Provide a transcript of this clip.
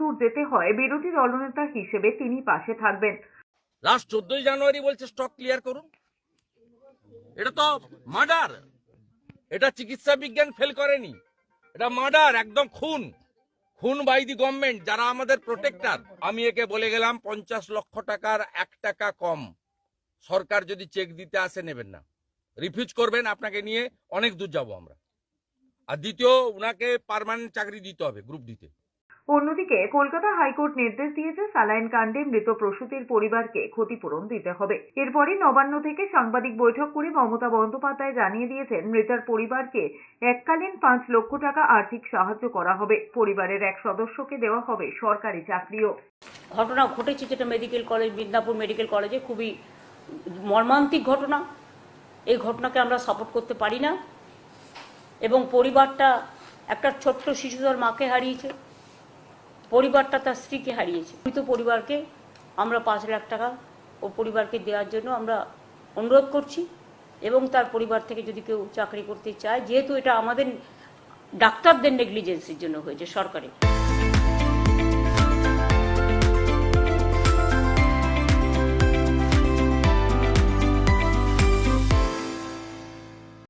দূর যেতে হয়, বিরোধী দলনেতা হিসেবে তিনি পাশে থাকবেন। লাস্ট চোদ্দই জানুয়ারি বলছে স্টক ক্লিয়ার করুন। এটা তো মার্ডার এটা চিকিৎসা বিজ্ঞান ফেল করেনি। এটা মার্ডার একদম খুন। খুন বাই দি গভর্নমেন্ট যারা আমাদের প্রোটেক্টার আমি একে বলে গেলাম, পঞ্চাশ লক্ষ টাকার এক টাকা কম। সরকার যদি চেক দিতে আসে, নেবেন না। রিফিউজ করবেন, আপনাকে নিয়ে অনেক দূর যাব আমরা। আর দ্বিতীয় ওনাকে পার্মানেন্ট চাকরি দিতে হবে গ্রুপ দিতে অন্যদিকে কলকাতা হাইকোর্ট নির্দেশ দিয়েছে সালাইন কাণ্ডে মৃত প্রসূতির পরিবারকে ক্ষতিপূরণ দিতে হবে। এরপরই নবান্ন থেকে সাংবাদিক বৈঠক করে মমতা বন্দ্যোপাধ্যায় জানিয়ে দিয়েছেন, মৃতার পরিবারকে এককালীন পাঁচ লক্ষ টাকা আর্থিক সাহায্য করা হবে। পরিবারের এক সদস্যকে দেওয়া হবে সরকারি চাকরিও। ঘটনা ঘটেছে যেটা মেডিকেল কলেজ মিদনাপুর মেডিকেল কলেজে খুবই মর্মান্তিক ঘটনা। এই ঘটনাকে আমরা সাপোর্ট করতে পারি না। এবং পরিবারটা একটা ছোট্ট শিশুদের মাকে হারিয়েছে। পরিবারটা তার স্ত্রীকে হারিয়েছে। মৃত পরিবারকে আমরা পাঁচ লাখ টাকা ও পরিবারকে দেওয়ার জন্য আমরা অনুরোধ করছি এবং তার পরিবার থেকে যদি কেউ চাকরি করতে চায়, যেহেতু এটা আমাদের ডাক্তারদের নেগলিজেন্সির জন্য হয়েছে সরকারের।